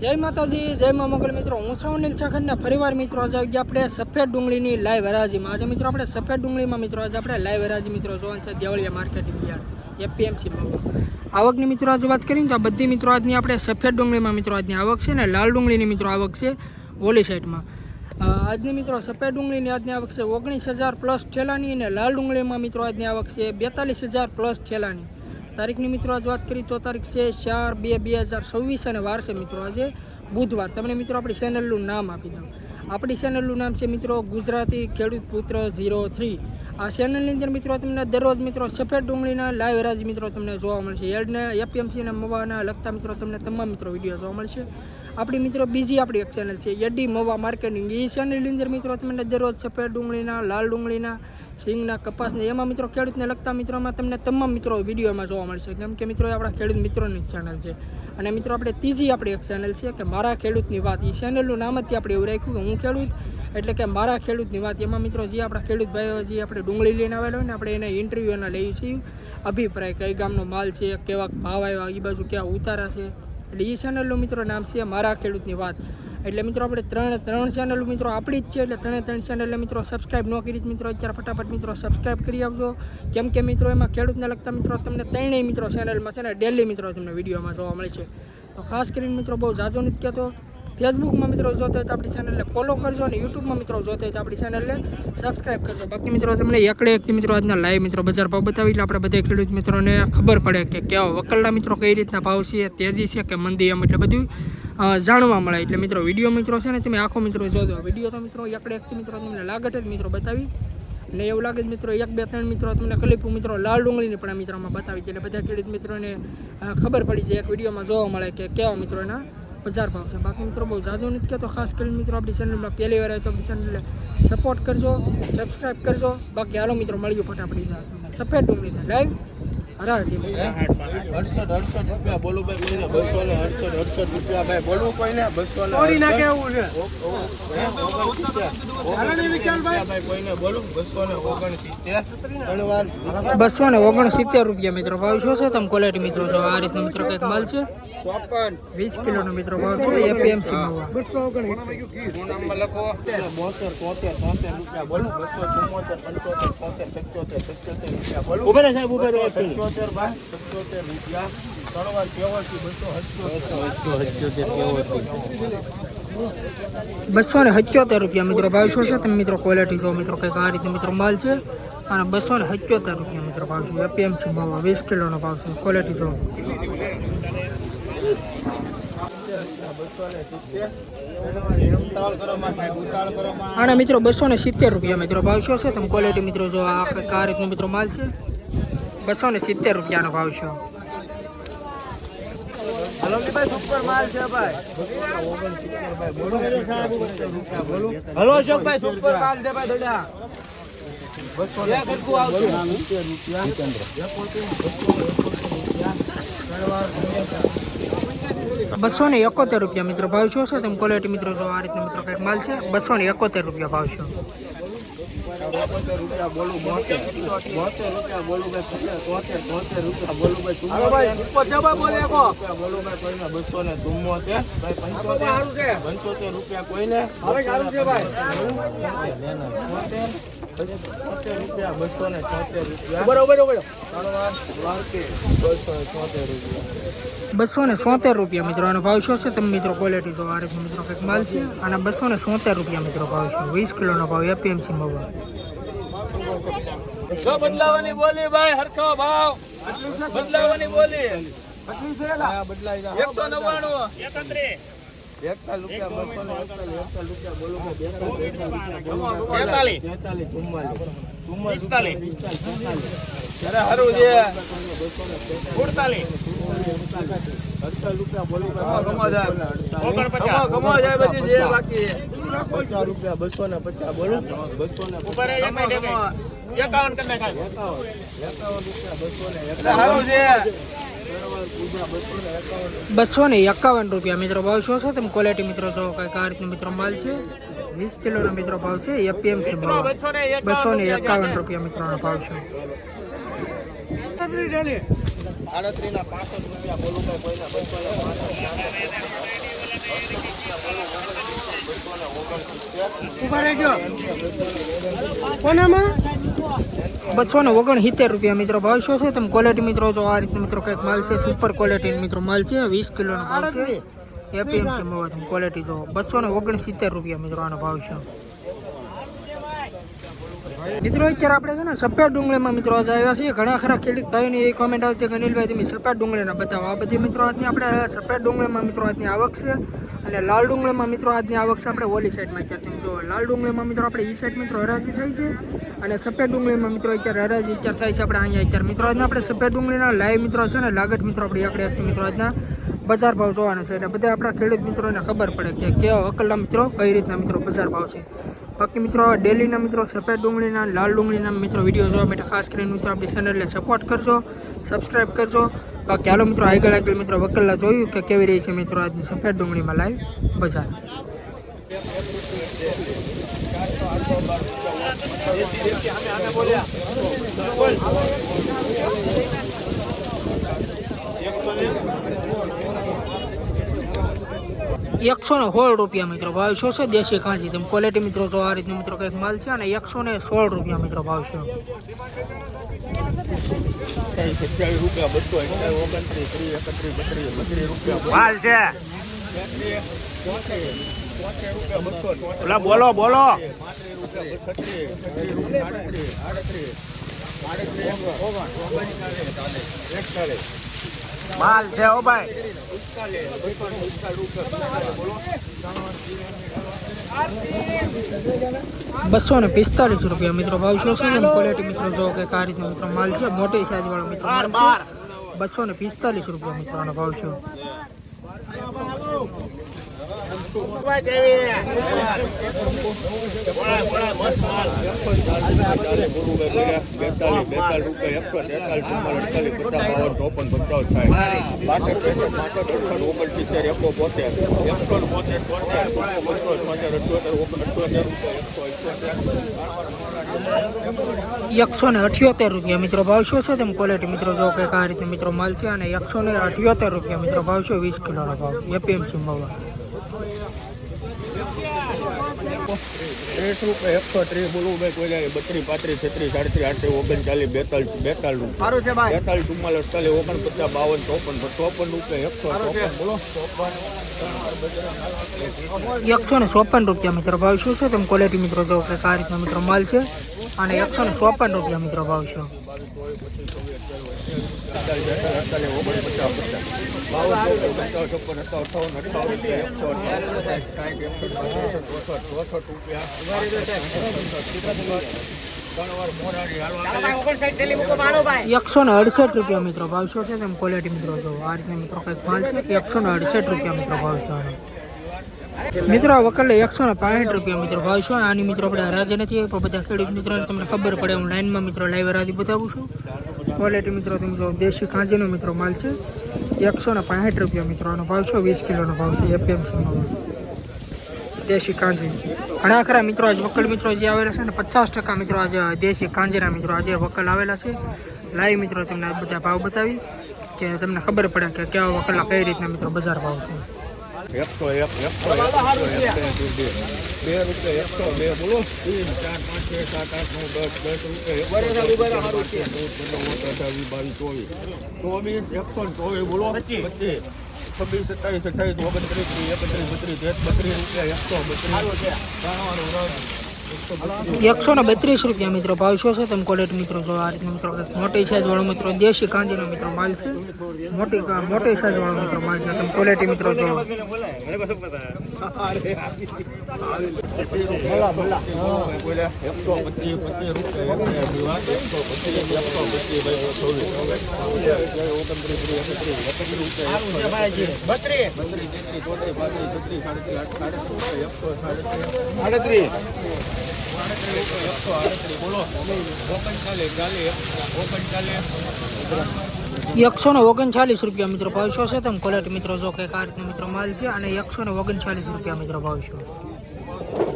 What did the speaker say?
જય માતાજી, જય મા મોગલ મિત્રો. હું છું અનિલ ચાખંડને ફરીવાર મિત્રો. આજે આવી આપણે સફેદ ડુંગળીની લાઈવ હરાજીમાં. આજે મિત્રો આપણે સફેદ ડુંગળીમાં મિત્રો, આજે આપણે લાઈવ હરાજી મિત્રો જોવાનું છે દેવળિયા માર્કેટિંગ યાર્ડ એપીએમસી આવકની મિત્રો આજે વાત કરીને તો આ બધી મિત્રો આજની આપણે સફેદ ડુંગળીમાં મિત્રો આજની આવક છે ને લાલ ડુંગળીની મિત્રો આવક છે ઓલી સાઈડમાં આજની મિત્રો સફેદ ડુંગળીની આજની આવક છે ઓગણીસ હજાર પ્લસ ઠેલાની અને લાલ ડુંગળીમાં મિત્રો આજની આવક છે બેતાલીસ હજાર પ્લસ ઠેલાની. તારીખની મિત્રો આજ વાત કરી તો તારીખ છે ચાર બે બે હજાર છવ્વીસ અને વાર છે મિત્રો આજે બુધવાર. તમને મિત્રો આપણી ચેનલનું નામ આપી દઉં. આપણી ચેનલનું નામ છે મિત્રો ગુજરાતી ખેડૂત પુત્ર ઝીરો થ્રી આ ચેનલની અંદર મિત્રો તમને દરરોજ મિત્રો સફેદ ડુંગળીના લાઈવ રાજ મિત્રો તમને જોવા મળશે. એડને એપીએમસીના મવાના લગતા મિત્રો તમને તમામ મિત્રો વીડિયો જોવા મળશે. આપણી મિત્રો બીજી આપણી એક ચેનલ છે, યડી મવા માર્કેટિંગ એ ચેનલની અંદર મિત્રો તમને દરરોજ સફેદ ડુંગળીના, લાલ ડુંગળીના, સિંગના, કપાસને, એમાં મિત્રો ખેડૂતને લગતા મિત્રોમાં તમને તમામ મિત્રો વિડીયોમાં જોવા મળશે. કેમ કે મિત્રો આપણા ખેડૂત મિત્રોની ચેનલ છે. અને મિત્રો આપણે ત્રીજી આપણી એક ચેનલ છે કે મારા ખેડૂતની વાત. એ ચેનલનું નામ જ આપણે એવું રાખ્યું કે હું ખેડૂત, એટલે કે મારા ખેડૂતની વાત. એમાં મિત્રો જે આપણા ખેડૂત ભાઈઓ જે આપણે ડુંગળી લઈને આવેલા હોય ને, આપણે એને ઇન્ટરવ્યૂના લઈએ છીએ. અભિપ્રાય, કઈ ગામનો માલ છે, કેવા ભાવ આવ્યા એ બાજુ ક્યાં ઉતારા છે. એટલે એ ચેનલનું મિત્રો નામ છે મારા ખેડૂતની વાત. એટલે મિત્રો આપણે ત્રણ ત્રણ ચેનલ મિત્રો આપણી જ છે, એટલે ત્રણે, ત્રણ ચેનલને મિત્રો સબસ્ક્રાઇબ ન કરી મિત્રો, અત્યારે ફટાફટ મિત્રો સબસ્ક્રાઇબ કરી આવજો. કેમ કે મિત્રો એમાં ખેડૂતને લગતા મિત્રો તમને ત્રણેય મિત્રો ચેનલમાં છે ને ડેલી મિત્રો તમને વિડીયોમાં જોવા મળે છે. તો ખાસ કરીને મિત્રો બહુ જાજો નથી કહેતો. ફેસબુકમાં મિત્રો જોતા હોય તો આપણી ચેનલને ફોલો કરજો અને યુટ્યુબમાં મિત્રો જોતા હોય તો આપણી ચેનલને સબસ્ક્રાઈબ કરજો. બાકી મિત્રો તમને એકડે એકથી મિત્રો આજના લાઈવ મિત્રો બજાર ભાવ બતાવી એટલે આપણે બધા ખેડૂત મિત્રોને ખબર પડે કે કેવા વકલના મિત્રો કઈ રીતના ભાવ છે, તેજી છે કે મંદી એમ એટલે બધું જાણવા મળે. એટલે મિત્રો વીડિયો મિત્રો છે ને તમે આખો મિત્રો જોજો. વીડિયો તો મિત્રો એકડે એકથી મિત્રો તમને લાગટ જ મિત્રો બતાવી. ને એવું લાગે છે મિત્રો એક બે ત્રણ મિત્રો તમને કલીપુ મિત્રો લાલ ડુંગળીની પણ મિત્રોમાં બતાવી. છે એટલે બધા ખેડૂત મિત્રોને ખબર પડી છે એક વિડીયોમાં જોવા મળે કે કેવા મિત્રો એના બજાર ભાવ છે. બાકી મિત્રો બહુ ઝાઝો નથી કહેતો ખાસ કરીને મિત્રો આપણી ચેનલમાં પહેલી વાર તો આપણી ચેનલને સપોર્ટ કરજો સબસ્ક્રાઈબ કરજો. બાકી હાલો મિત્રો, મળીએ ફટાફટ સફેદ ડુંગળીને લાઈવ અડસઠ અડસઠ રૂપિયા બોલું ભાઈ કોઈને બસો ને અડસઠ અડસઠ રૂપિયા ભાઈ. બોલવું કોઈને? બસો ને તોડી નાખે એવું છે. ભાઈ કોઈને બોલું? બસો ને ઓગણસિત્તેર. ત્રણ વાર બસો ને ઓગણસિત્તેર રૂપિયા મિત્રો ભાવ શું છે? તમે ક્વોલિટી મિત્રો છો. આ રીતનો મિત્રો કંઈક માલ છે? વીસ કિલોનો મિત્રો ભાવ છે. એપીએમસી નંબર લખો? બોતેર તોતેર તોતેર રૂપિયા બોલું. બસો ચુમ્મોતેર પંચોતેર તોતેર પંચોતેર પંચોતેર રૂપિયા બોલું. ઉભે સાહેબ ઉભે પંચોતેર ભાઈ પંચોતેર રૂપિયા. તળવાર કેવાથી કેવો છે બસો બસો ને સત્યોતેર રૂપિયા મિત્રો ભાવ શું છે? તમે મિત્રો ક્વોલિટી જો મિત્રો કંઈક આ રીતે મિત્રો માલ છે. અને બસો ને સત્યોતેર રૂપિયા મિત્રો ભાવ છે. એપીએમસી ભાવ વીસ કિલોનો ભાવ છે? ક્વોલિટી જો આના મિત્રો બસો ને સિત્તેર રૂપિયા મિત્રો ભાવ શું છે? તમે ક્વોલિટી મિત્રો જો આ કંઈક આ રીતનો મિત્રો માલ છે. બસો ને સિત્તેર રૂપિયાનો ભાવ છે. હલો સુપર માલ છે ભાઈ બસો ને એકોતેર રૂપિયા મિત્રો ભાવ શું છે તમે ક્વોલિટી મિત્રો જો આ રીતનો મિત્રો કંઈક માલ છે બસો ને એકોતેર રૂપિયા ભાવ છે. રૂપિયા બોલું બોતેર બોતેર રૂપિયા બોલું ભાઈ તોતેર તોતેર રૂપિયા બોલું ભાઈ બોલું ભાઈ કોઈને બસો ને ચુમ્મોતેર પંચોતેર રૂપિયા કોઈને બસો ને છોતેર રૂપિયા રૂપિયા સોતેર રૂપિયા મિત્રો આનો ભાવ શું છે? તમે મિત્રો ક્વોલિટી તો વારે છે મિત્રો કંઈક માલ છે. અને બસો ને સોતેર રૂપિયા મિત્રો ભાવ છે. વીસ કિલોનો ભાવ એપીએમસી મગવા બદલાવાની બોલી ભાઈ હરખો ભાવ. બદલાવાની બોલી. આ બદલાઈ જાય એકસો નવ્વાણું. એકતાલીસ રૂપિયા બસો ને પચાસ બોલો બસો ને એકાવન રૂપિયા બસો ને બસો ને એકાવન રૂપિયા. મિત્રો, ભાવ શું છે? તમે ક્વોલિટી મિત્રો, જો કંઈક આ રીતનો મિત્રો માલ છે, વીસ કિલોનો મિત્રો ભાવ છે એપીએમસી ભાવ. બસો ને એકાવન રૂપિયા મિત્રોનો ભાવ છે. આડત્રીસ ના પાસઠ રૂપિયા બોલું કોઈને બસો કોનામાં? બસો ને ઓગણ સિત્તેર રૂપિયા મિત્રો ભાવ શું છે? તમે ક્વોલિટી મિત્રો જો આ રીતે મિત્રો કંઈક માલ છે સુપર ક્વોલિટી મિત્રો માલ છે વીસ કિલોનો ભાવ છે. એપીએમસી માં તમે ક્વોલિટી જો બસો ને ઓગણ સિત્તેર રૂપિયા મિત્રો આનો ભાવ છે. મિત્રો, અત્યારે આપણે છે ને સફેદ ડુંગળીમાં મિત્રો આજે આવ્યા છીએ. ઘણા ખરા ખેડૂત ભાઈઓની એ કોમેન્ટ આવતી કે, અનિલભાઈ, તમે સફેદ ડુંગળીના બતાવો. આ બધી મિત્રો આજની આપણે સફેદ ડુંગળીમાં મિત્રો આજની આવક છે અને લાલ ડુંગળીમાં મિત્રો આજની આવક છે આપણે ઓલી સાઈડમાં અત્યારે જો લાલ ડુંગળીમાં મિત્રો આપણે ઈ સાઈડ મિત્રો હરાજી થઈ છે અને સફેદ ડુંગળીમાં મિત્રો અત્યારે હરાજી અત્યારે થાય છે આપણે અહીંયા અત્યારે. મિત્રો, આજના આપણે સફેદ ડુંગળીના લાઈવ મિત્રો છે ને, લાગત મિત્રો આપણે આપણે મિત્રો, આજના બજાર ભાવ જોવાના છે એટલે બધા આપણા ખેડૂત મિત્રોને ખબર પડે કે કેવા અકલના મિત્રો, કઈ રીતના મિત્રો બજાર ભાવ છે. બાકી મિત્રો, ડેલીના મિત્રો, સફેદ ડુંગળીના, લાલ ડુંગળીના મિત્રો વીડિયો જોવા માટે ખાસ કરીને મિત્રો આપણી ચેનલને સપોર્ટ કરજો સબસ્ક્રાઇબ કરજો. બાકી હાલો મિત્રો, આગળ આગળ મિત્રો વકલ્લા જોયું કે કેવી રહી છે મિત્રો આજની સફેદ ડુંગળીમાં લાઈવ બજાર એકસો ને સોળ રૂપિયા મિત્રો ભાવ શું છે? દેશી ખાંસી. તેમ ક્વોલિટી મિત્રો તો આ રીતનો મિત્રો કંઈક માલ છે અને એકસો ને સોળ રૂપિયા મિત્રો ભાવ છે. બોલો અઠ્યાવીસ ઓગણત્રીસ ઓગણ બત્રીસ રૂપિયા માલ છે ઓ ભાઈ. બસો ને પિસ્તાલીસ રૂપિયા મિત્રો ભાવ શું છે? ક્વોલિટી મિત્રો જો કે આ રીતનો મિત્રો માલ છે મોટી સાઈઝ વાળો મિત્રો બસો ને પિસ્તાલીસ રૂપિયા મિત્રો આનો ભાવ છે. એકસો ને અઠ્યોતેર રૂપિયા મિત્રો ભાવ શું છે? તેમ ક્વોલિટી મિત્રો જો કે આ રીતે મિત્રો માલ છે અને એકસો ને અઠ્યોતેર રૂપિયા મિત્રો ભાવ છે વીસ કિલોનો ભાવ. એપીએમસી ભાવ એકસો ત્રીસ બોલવું ભાઈ કોઈ બત્રીસ પાંત્રીસ છત્રીસ સાડત્રીસ આઠત્રીસ ઓગણચાલીસ બેતાલીસ બેતાલીસ સારું છે ભાઈ બાવન ચોપન ચોપન રૂપિયા એકસો એકસો ને ચોપન રૂપિયા મિત્રો ભાવ શું છે? તેમ ક્વોલિટી મિત્રો જો કે આ રીતનો મિત્રો માલ છે અને એકસો ને ચોપન રૂપિયા મિત્રો ભાવ છે. એકસો ને અડસઠ રૂપિયા મિત્રો ભાવ શું છે? તેમ ક્વોલિટી મિત્રો જો આ રીતે મિત્રો કંઈક માલ છે? એકસો ને અડસઠ રૂપિયા મિત્રો ભાવ છે મિત્રો વકલે એકસો ને પાંઠ રૂપિયા મિત્રો ભાવ છે આની મિત્રો આપણે હરાજે નથી પણ બધા ખેડૂત મિત્રોને તમને ખબર પડે, હું લાઈનમાં મિત્રો લાઈવ હરાજી બતાવું છું. ક્વોલિટી મિત્રો જો દેશી કાંજીનો મિત્રો માલ છે. એકસો ને પાંઠ રૂપિયા મિત્રો, આનો ભાવ છે, વીસ કિલોનો ભાવ છે એપીએમસીમાં દેશી કાંજી ઘણા ખરા મિત્રો, આજે વકલ મિત્રો જે આવેલા છે ને, પચાસ ટકા મિત્રો આજે દેશી કાંજીના મિત્રો, આજે વકલ આવેલા છે. લાઈવ મિત્રો, તમને બધા ભાવ બતાવી, કે તમને ખબર પડે કે કેવા વકલના કઈ રીતના મિત્રો બજાર ભાવ છે. એકસો એક એકસો એક એકસો એક બે રૂપિયા એકસો બે બોલો ત્રણ ચાર પાંચ છ સાત આઠ નવ દસ દસ રૂપિયા અઠાવીસ બાવીસ ચોવીસ ચોવીસ એકસો ચોવીસ બોલો પચીસ છવ્વીસ સત્તાવીસ અઠાવીસ ઓગણત્રીસ ત્રીસ એકત્રીસ બત્રીસ તેર બત્રીસ રૂપિયા એકસો બત્રીસ ત્રાણું રદ. એકસો ને બત્રીસ રૂપિયા મિત્રો ભાવ શું છે તમે કોલેટ મિત્રો જો આ રીતે મિત્રો મોટી સાઈઝ વાળો મિત્રો દેશી કાંજીનો મિત્રો માલ છે મોટી મોટી સાઈઝ વાળો મિત્રો માલ છે તમે ક્વોલિટી મિત્રો જો સાડત્રીસ એકસો ને ઓગણચાલીસ રૂપિયા મિત્રો ભાવ શું છે. તમે ક્વોલિટી મિત્રો જો કે આ રીતનો મિત્રો માલ છે અને એકસો ને ઓગણચાલીસ રૂપિયા મિત્રો ભાવ છે